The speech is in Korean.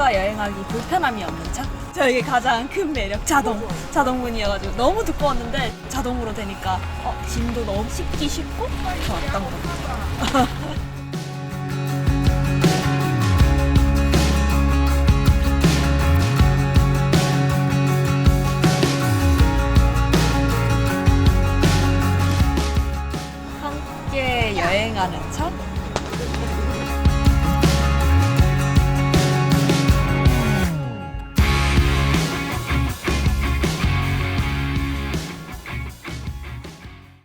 친구들과 여행하기 불편함이 없는 차? 저에게 가장 큰 매력 자동 자동문이어가지고 너무 두꺼웠는데 자동으로 되니까 어, 짐도 너무 씻기 쉽고 좋았던 것 같아요. 함께 여행하는 차?